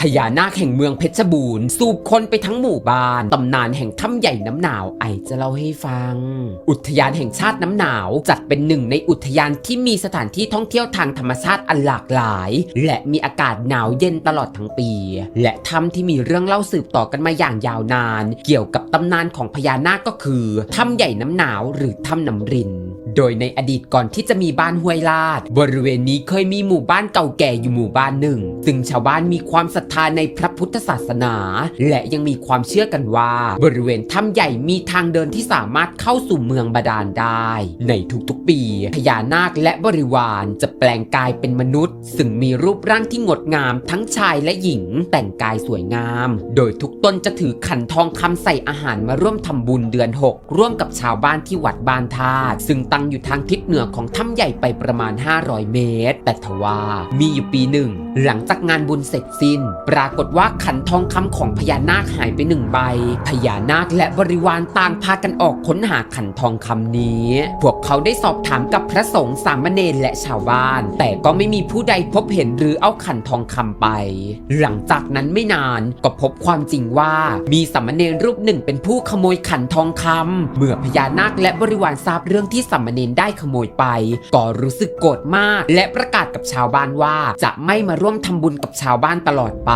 พญานาคแห่งเมืองเพชรบูรณ์ สูบคนไปทั้งหมู่บ้าน ตำนานแห่งถ้ำใหญ่น้ำหนาว ไอจะเล่าให้ฟัง อุทยานแห่งชาติน้ำหนาว จัดเป็นหนึ่งในอุทยานที่มีสถานที่ท่องเที่ยวทางธรรมชาติอันหลากหลาย และมีอากาศหนาวเย็นตลอดทั้งปี และถ้ำที่มีเรื่องเล่าสืบต่อกันมาอย่างยาวนาน เกี่ยวกับตำนานของพญานาคก็คือถ้ำใหญ่น้ำหนาวหรือถ้ำน้ำริน โดยในอดีตก่อนที่จะมีบ้านห้วยลาด บริเวณนี้เคยมีหมู่บ้านเก่าแก่อยู่หมู่บ้านหนึ่ง ซึ่งชาวบ้านมีความศรัทธาในพระพุทธศาสนา และยังมีความเชื่อกันว่า บริเวณถ้ำใหญ่มีทางเดินที่สามารถเข้าสู่เมืองบาดาลได้ ในทุกๆปีพญานาคและบริวารจะแปลงกายเป็นมนุษย์ ซึ่งมีรูปร่างที่งดงามทั้งชายและหญิงแต่งกายสวยงาม โดยทุกต้นจะถือขันทองคำใส่อาหารมาร่วมทำบุญเดือน 6 ร่วมกับชาวบ้านที่วัดบ้านธาตุซึ่งตั้งอยู่ทางทิศเหนือของถ้ำใหญ่ไปประมาณ 500 เมตร แต่ทว่ามีอยู่ปีหนึ่ง หลังจากงานบุญเสร็จสิ้น ปรากฏว่าขันทองคำของพญานาคหายไปหนึ่งใบ พญานาคและบริวารต่างพากันออกค้นหาขันทองคำนี้ พวกเขาได้สอบถามกับพระสงฆ์สามเณรและชาวบ้าน แต่ก็ไม่มีผู้ใดพบเห็นหรือเอาขันทองคำไป หลังจากนั้นไม่นานก็พบความจริงว่ามีสามเณรรูปหนึ่งเป็นผู้ขโมยขันทองคำเมื่อพญานาคและบริวารทราบเรื่องที่สามเณรได้ขโมยไป ก็รู้สึกโกรธมาก และประกาศกับชาวบ้านว่า จะไม่มาร่วมทำบุญกับชาวบ้านตลอดไป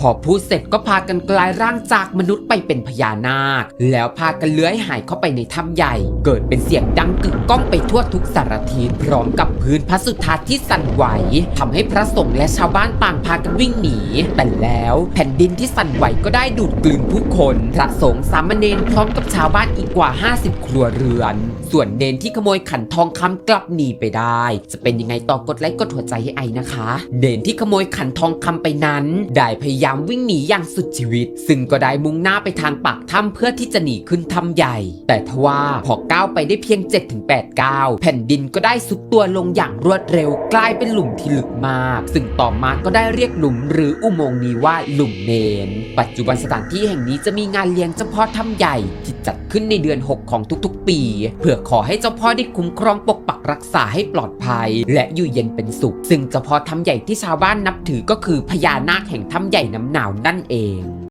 พอพูดเสร็จก็พากันกลายร่างจากมนุษย์ไปเป็นพญานาค แล้วพากันเลื้อยหายเข้าไปในถ้ำใหญ่ เกิดเป็นเสียงดังกึกก้องไปทั่วทุกสารทิศพร้อมกับพื้นพระสุธาที่สั่นไหวทำให้พระสงฆ์และชาวบ้านต่างพากันวิ่งหนี แต่แล้วแผ่นดินที่สั่นไหวก็ได้ดูดกลืนผู้คน พระสงฆ์สามเณรพร้อมกับชาวบ้านอีกกว่า 50 ครัวเรือน ส่วนเนนที่ขโมมยขันทองคำกลับหนีไปได้ จะเป็นยังไงต่อกดไลค์กดหัวใจให้ไอนะคะเนนที่ขโมยขันทองคำไปนั้น ได้พยายามวิ่งหนีอย่างสุดชีวิต ซึ่งก็ได้มุ่งหน้าไปทางปากถ้ำเพื่อที่จะหนีขึ้นถ้ำใหญ่ แต่ทว่าพอก้าวไปได้เพียง 7-8ก้าวแผ่นดินก็ได้ซุดตัวลงอย่างรวดเร็วกลายเป็นหลุมที่ลึกมาก ซึ่งต่อมาก็ได้เรียกหลุมหรืออุโมงค์นี้ว่าหลุมเนน ปัจจุบันสถานที่แห่งนี้จะมีงานเลี้ยงเจ้าพ่อถ้ำใหญ่ที่จัดขึ้นในเดือน 6 ของทุกๆ ปี เพื่อขอให้เจ้าพ่อได้คุ้มครองปกปักรักษาให้ปลอดภัย และอยู่เย็นเป็นสุข ซึ่งเจ้าพ่อถ้ำใหญ่ที่ชาวบ้านนับถือก็คือพญานาคแห่งถ้ำใหญ่น้ำหนาวนั่นเอง